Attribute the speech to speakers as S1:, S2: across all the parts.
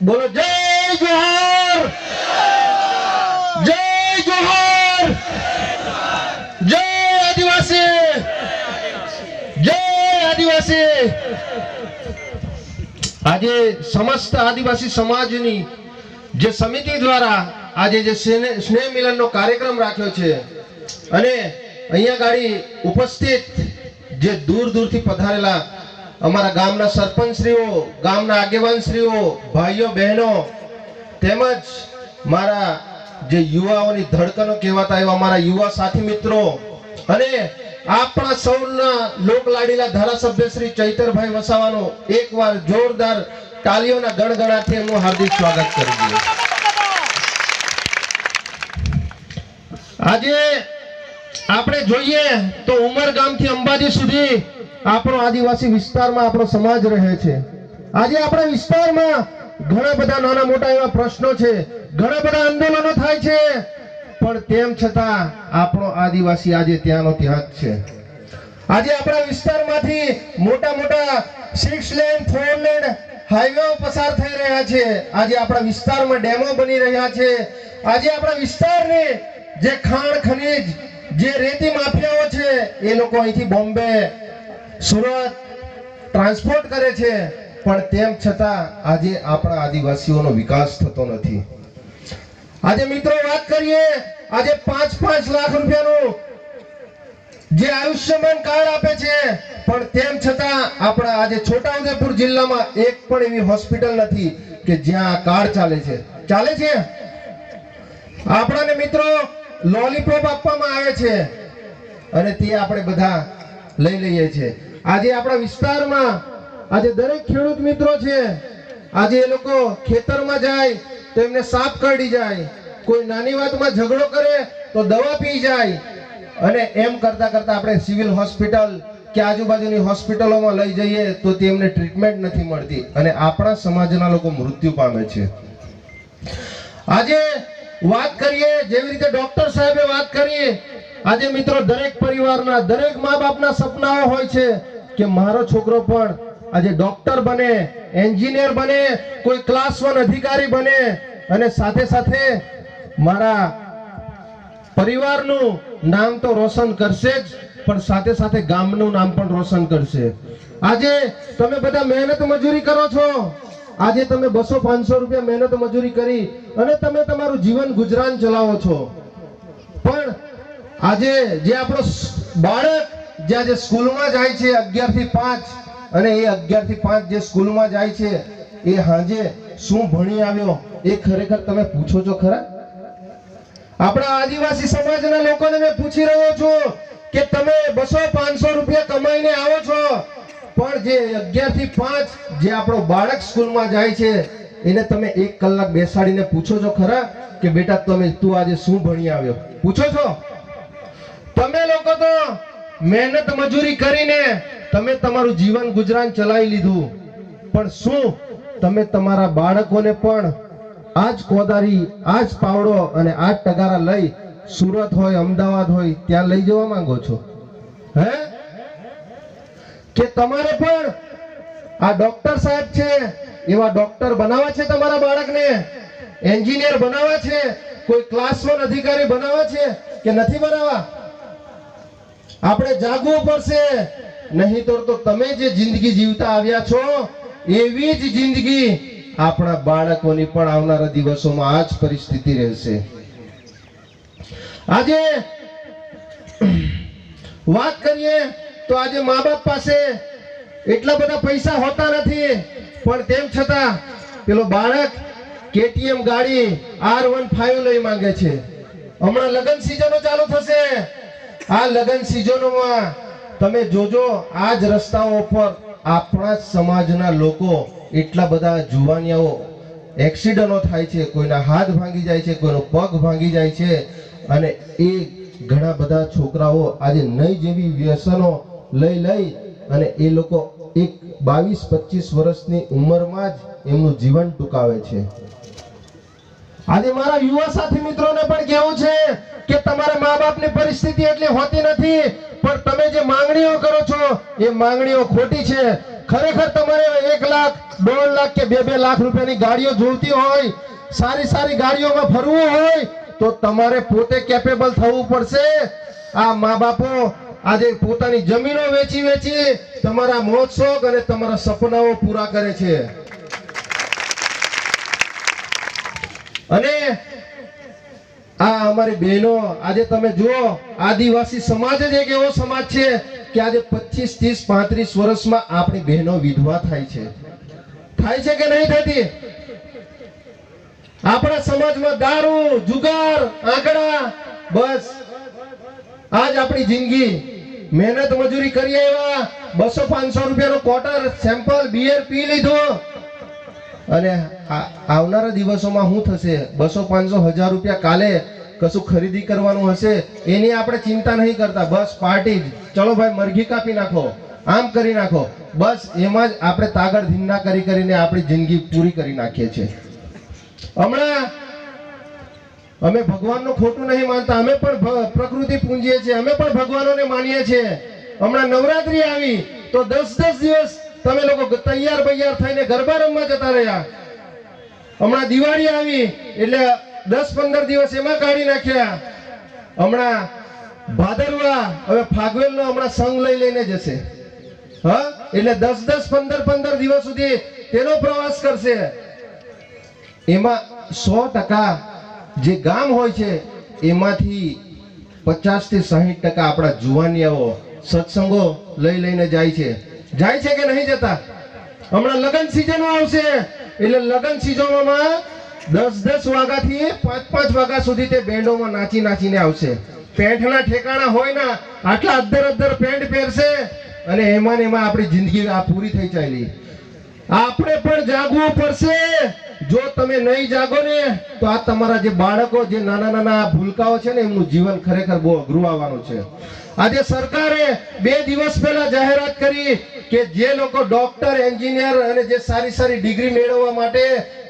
S1: બોલો, જય જોહર! જય જોહર! જય આદિવાસી! જય આદિવાસી! આજે સમસ્ત આદિવાસી સમાજની જે સમિતિ દ્વારા આજે જે સ્નેહ મિલનનો કાર્યક્રમ રાખ્યો છે અને અહીંયા ગાડી ઉપસ્થિત જે દૂર દૂરથી પધારેલા અમારા ગામના સરપંચશ્રીઓ, ગામના આગેવાનશ્રીઓ, ભાઈઓ, બહેનો, તેમજ મારા જે યુવાઓની ધડકનો કહેવાતા એવા મારા યુવા સાથી મિત્રો અને આપણા સૌના લોકલાડીલા ધારાસભ્ય શ્રી ચૈતરભાઈ વસાવાનો એકવાર જોરદાર તાલીઓના ગણગણાથી એમનું હાર્દિક સ્વાગત કરી દઈએ. આજે આપણે જોઈએ તો ઉમરગામથી અંબાજી સુધી આપણો આદિવાસી વિસ્તારમાં આપણો સમાજ રહે છે. આજે આપણા વિસ્તારમાં ઘણા બધા નાના મોટા એવા પ્રશ્નો છે. ઘણા બધા આંદોલનો થાય છે. પણ તેમ છતાં આપણો આદિવાસી આજે ત્યાંનો ત્યાં જ છે. આજે આપણા વિસ્તારમાંથી મોટા મોટા six lane four lane highway પસાર થઈ રહ્યા છે. આજે આપણા વિસ્તારમાં ડેમો બની રહ્યા છે. આજે આપણા વિસ્તારને જે ખાણ ખનીજ, જે રેતી માફિયાઓ છે, એ લોકો અહીંથી બોમ્બે સુરત ટ્રાન્સપોર્ટ કરે છે, પણ તેમ છતાં આજે આપણા આદિવાસીઓનો વિકાસ થતો નથી. આજે મિત્રો વાત કરીએ, આજે પાંચ પાંચ લાખ રૂપિયાનું જે આયુષ્યમાન કાર્ડ આપે છે, પણ તેમ છતાં આપણા આજે છોટાઉદેપુર જિલ્લામાં એક પણ એવી હોસ્પિટલ નથી કે જ્યાં આ કાર્ડ ચાલે છે. ચાલે છે? આપણાને મિત્રો લોલીપોપ આપવામાં આવે છે અને તે આપણે બધા લઈ લઈએ છીએ. આજે આપણા વિસ્તારમાં આજે દરેક ખેડૂત મિત્રો છે, આજે એ લોકો ખેતરમાં જાય તો એમને સાપ કરડી જાય, કોઈ નાની વાતમાં ઝઘડો કરે તો દવા પી જાય અને એમ કરતા કરતા આપણે સિવિલ હોસ્પિટલ કે આજુબાજુની હોસ્પિટલોમાં લઈ જઈએ તો તેમને ટ્રીટમેન્ટ નથી મળતી અને આપણા સમાજના લોકો મૃત્યુ પામે છે. આજે વાત કરીએ, જેવી રીતે ડોક્ટર સાહેબે વાત કરી આજે મિત્રો દરેક પરિવારના દરેક મા બાપના સપનાઓ હોય છે કે મારો છોકરો પણ આજે ડોક્ટર બને એન્જિનિયર બને, કોઈ ક્લાસ વન અધિકારી બને અને સાથે સાથે મારા પરિવારનું નામ તો રોશન કરશે જ, પણ સાથે સાથે ગામનું નામ પણ રોશન કરશે. આજે તમે બધા મહેનત મજૂરી કરો છો. આજે તમે બસો પાંચસો રૂપિયા મહેનત મજૂરી કરી અને તમે તમારું જીવન ગુજરાન ચલાવો છો. પણ આજે જે આપણો સ- બાળક જે સ્કૂલમાં જાય છે અગિયારથી પાંચ, અને એ અગિયારથી પાંચ જે સ્કૂલમાં જાય છે, એ હાજે શું ભણી આવ્યો, એ ખરેખર તમે પૂછો છો ખરા? આપણા આદિવાસી સમાજના લોકોને મેં પૂછી રહ્યો છું કે તમે બસો પાંચસો રૂપિયા કમાઈને આવો છો, પણ જે અગિયારથી પાંચ જે આપણો બાળક સ્કૂલમાં જાય છે, એને તમે એક કલાક બેસાડીને પૂછો છો ખરા? કે બેટા તમે, તું આજે શું ભણી આવ્યો? પૂછો છો? તમે લોકો તો મહેનત મજૂરી કરીને તમે તમારું જીવન ગુજરાન ચલાવી લીધું. પણ શું? તમે તમારા બાળકોને પણ આજ કોદારી, આજ પાવડો અને આજ ટગારા લઈ સુરત હોય, અમદાવાદ હોય, ત્યાં લઈ જવા માંગો છો? હે? કે તમારે પણ આ ડોક્ટર સાહેબ છે, એવા ડોક્ટર બનાવવા છે તમારા બાળકને? એન્જિનિયર બનાવવા છે? કોઈ ક્લાસ વન અધિકારી બનાવવા છે કે નથી બનાવવા? આપણે જાગવું પડશે. નહીં તો તો તમે જે જિંદગી જીવતા આવ્યા છો, એવી જ જિંદગી આપણા બાળકોની પણ આવનારા દિવસોમાં આ જ પરિસ્થિતિ રહેશે. આજે વાત કરીએ તો આજે મા બાપ પાસે એટલા બધા પૈસા હોતા નથી, પણ તેમ છતાં પેલો બાળક કેટીએમ ગાડી આર વન ફાઈવ લઈ માંગે છે. હમણાં લગ્ન સિઝનો ચાલુ થશે. આ લગ્ન સિઝનોમાં તમે જોજો, આ જ રસ્તાઓ પર આપણા સમાજના લોકો એટલા બધા જુવાનિયાઓ એક્સિડન્ટો થાય છે, કોઈના હાથ ભાંગી જાય છે, કોઈનો પગ ભાંગી જાય છે અને એ ઘણા બધા છોકરાઓ આજે નહીં જેવી વ્યસનો લઈ લઈ અને એ લોકો એક બાવીસ, પચીસ વર્ષની ઉંમરમાં જ એમનું જીવન ટૂંકાવે છે. આજે મારા યુવા સાથી મિત્રોને પણ કહેવું છે કે તમારા મા બાપની પરિસ્થિતિ એટલી હોતી નથી, પણ તમે જે માંગણીઓ કરો છો, એ માંગણીઓ ખોટી છે. ખરેખર તમારે એક લાખ, દોઢ લાખ કે બે બે લાખ રૂપિયાની ગાડીઓ જોઈતી હોય, સારી સારી ગાડીઓમાં ફરવું હોય, તો તમારે પોતે કેપેબલ થવું પડશે. આ મા બાપો આજે પોતાની જમીનો વેચી વેચી તમારા મોજ શોખ અને તમારા સપનાઓ પૂરા કરે છે. અને આ અમારી બહેનો, આજે તમે જુઓ, આદિવાસી સમાજ જ એક એવો સમાજ છે કે આજે પચીસ, ત્રીસ, પાંત્રીસ વર્ષમાં આપણી બહેનો વિધવા થાય છે. થાય છે કે નહીં થતી? આપણા સમાજમાં દારૂ, જુગાર, આંકડા, બસ. આજ આપણી જિંદગી. મહેનત મજૂરી કરી આવ્યા, બસો પાંચસો રૂપિયાનો ક્વોટર સેમ્પલ બિયર પી લીધો. અને આવનારા દિવસોમાં શું થશે? બસો પાંચસો હજાર રૂપિયા કાલે કશું ખરીદી કરવાનું હશે? એની આપણે ચિંતા નહીં કરતા. બસ પાર્ટી ચલો ભાઈ, મરઘી કાપી નાખો. આમ કરી નાખો. બસ એમાં જ આપણે તાગડ ધીમના કરી કરીને આપણી જિંદગી પૂરી કરી નાખીએ છીએ. હમણાં અમે ભગવાનનું ખોટું નહીં માનતા. અમે પણ પ્રકૃતિ પૂંજીએ છીએ. અમે પણ ભગવાનોને માનીએ છીએ. હમણાં નવરાત્રી આવી. તો દસ દસ દિવસ તમે લોકો તૈયાર બૈયાર થઈને ગરબા રમવા જતા રહ્યા. હમણાં દિવાળી આવી, એટલે દસ પંદર દિવસ એમાં કાઢી નાખ્યા. હમણાં ભાદરવા, હવે ફાગવેલનો હમણાં સંગ લઈ લઈને જશે. હા? એટલે દસ દસ પંદર પંદર દિવસ સુધી તેનો પ્રવાસ કરશે. એમાં સો ટકા જે ગામ હોય છે, એમાંથી પચાસથી સાહીઠ ટકા આપણા જુવાનિયાઓ, સત્સંગો લઈ લઈને જાય છે. જાય છે કે નહીં જતા? હમણાં લગ્ન સિઝન આવશે. એટલે લગ્ન સિઝનોમાં દસ દસ વાગ્યાથી પાંચ પાંચ વાગ્યા સુધી તે બેન્ડોમાં નાચી નાચીને આવશે. પેન્ટના ઠેકાણા હોય ને, આટલા અદ્દર અદ્દર પેન્ટ પહેરશે અને એમાં ને એમાં આપણી જિંદગી આ પૂરી થઈ ચાલી. આપણે પણ જાગવું પડશે. જો તમે નહીં જાગો ને, તો આ તમારા જે બાળકો, જે નાના નાના ભૂલકાઓ છે ને, એમનું જીવન ખરેખર બહુ અઘરું આવવાનું છે. આજે સરકારે બે દિવસ પહેલા જાહેરાત કરી કે જે લોકો ડોક્ટર, એન્જિનિયર અને જે સારી સારી ડિગ્રી મેળવવા માટે,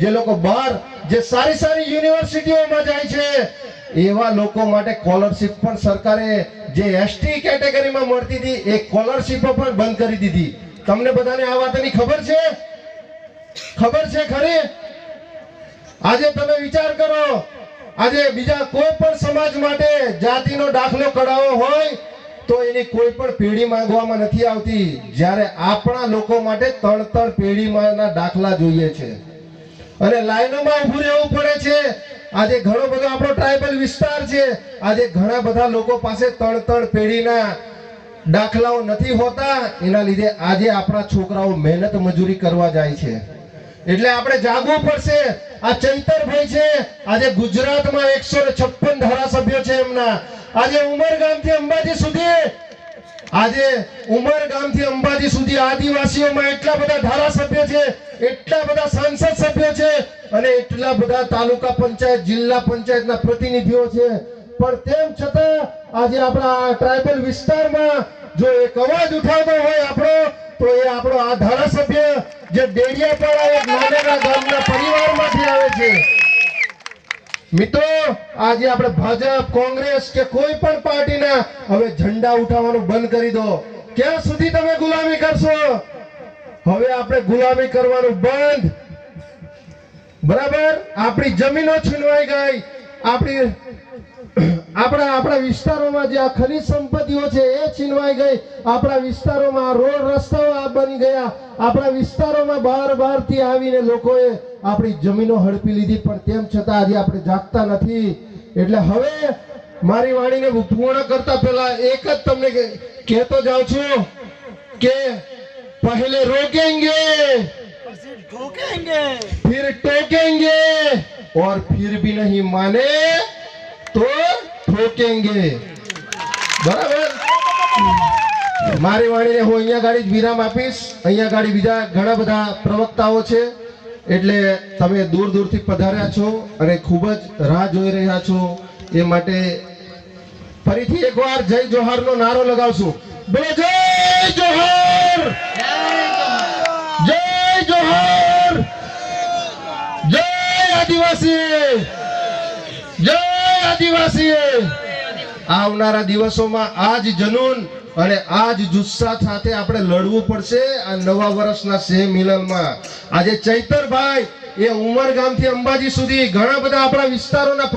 S1: જે લોકો બહાર, જે સારી સારી યુનિવર્સિટીઓમાં જાય છે, એવા લોકો માટે સ્કોલરશિપ પણ સરકારે જે એસટી કેટેગરીમાં મળતી હતી, એ સ્કોલરશિપો પણ બંધ કરી દીધી. તમને બધાને આ વાતની ખબર છે? ખબર છે ખરી? આજે તમે વિચાર કરો, આજે બીજા કોઈ પણ સમાજ માટે જાતિનો દાખલો કઢાવવો હોય, તો એની કોઈ પણ પેઢી માંગવામાં નથી આવતી. જ્યારે આપણા લોકો માટે ત્રણ ત્રણ પેઢીમાંના દાખલા જોઈએ છે. અને લાઈનોમાં ઊભું રહેવું પડે છે. આજે ઘણો બધો આપણો ટ્રાઇબલ વિસ્તાર છે. આજે ઘણા બધા લોકો પાસે ત્રણ પેઢીના દાખલાઓ નથી હોતા. એના લીધે આજે આપણા છોકરાઓ મહેનત મજૂરી કરવા જાય છે. એટલે આપણે જાગવું પડશે. આ ચૈતરભાઈ છે. આજે ગુજરાતમાં એકસો છપ્પન ધારાસભ્યો છે એમના. આજે ઉમરગામથી અંબાજી સુધી આજે ઉમરગામથી અંબાજી સુધી આદિવાસીઓમાં એટલા બધા ધારાસભ્યો છે, એટલા બધા સાંસદ સભ્યો છે અને એટલા બધા તાલુકા પંચાયત, જિલ્લા પંચાયતના પ્રતિનિધિઓ છે. પણ તેમ છતાં આજે આપણા ટ્રાઇબલ વિસ્તારમાં જો એક અવાજ ઉઠાવતો હોય આપણો, તો એ આપણો આ ધારાસભ્ય જે ડેડિયાપાડા એક નાનેરા ગામના પરિવાર મિત્રો, આજે આપણે ભાજપ, કોંગ્રેસ કે કોઈ પણ પાર્ટીના હવે ઝંડા ઉઠાવવાનું બંધ કરી દો. ક્યાં સુધી તમે ગુલામી કરશો? હવે આપણે ગુલામી કરવાનું બંધ. બરાબર? આપણી જમીનો છીનવાઈ ગઈ. આપણી આપણા આપણા વિસ્તારોમાં જે આ ખનિજ સંપત્તિઓ છે એ છીનવાઈ ગઈ આપણા વિસ્તારોમાં રોડ રસ્તાઓ આ બની ગયા આપણા વિસ્તારોમાં બહાર બહારથી આવીને લોકોએ આપણી જમીનો હડપી લીધી પણ તેમ છતાં આજે આપણે જાગતા નથી એટલે હવે મારી વાણીને પૂર્ણ કરતા પહેલા એક જ તમને કે- કહેતો જાઉં છું કે પહેલે રોકેંગે
S2: ठोकेंगे
S1: फिर टोकेंगे और फिर भी नहीं माने तो ठोकेंगे બરાબર મારી વાણીને હું અહીંયા ગાડી જ વિરામ આપીશ અહીંયા ગાડી બીજા ઘણા બધા પ્રવક્તાઓ છે એટલે તમે દૂર દૂરથી પધાર્યા છો અને ખૂબ જ રાહ જોઈ રહ્યા છો એ માટે ફરીથી એકવાર જય જોહારનો નારો લગાવશું બોલો જય જોહાર જય જોહાર જય આદિવાસી જય આવનારા દિવસોમાં આ જ જનૂન અને આ જ જુસ્સા સાથે આપણે લડવું પડશે આ નવા વર્ષના સેહ મિલનમાં. આજે ચૈતરભાઈ એ ઉમરગામથી અંબાજી સુધી ઘણા બધા આપણા વિસ્તારોના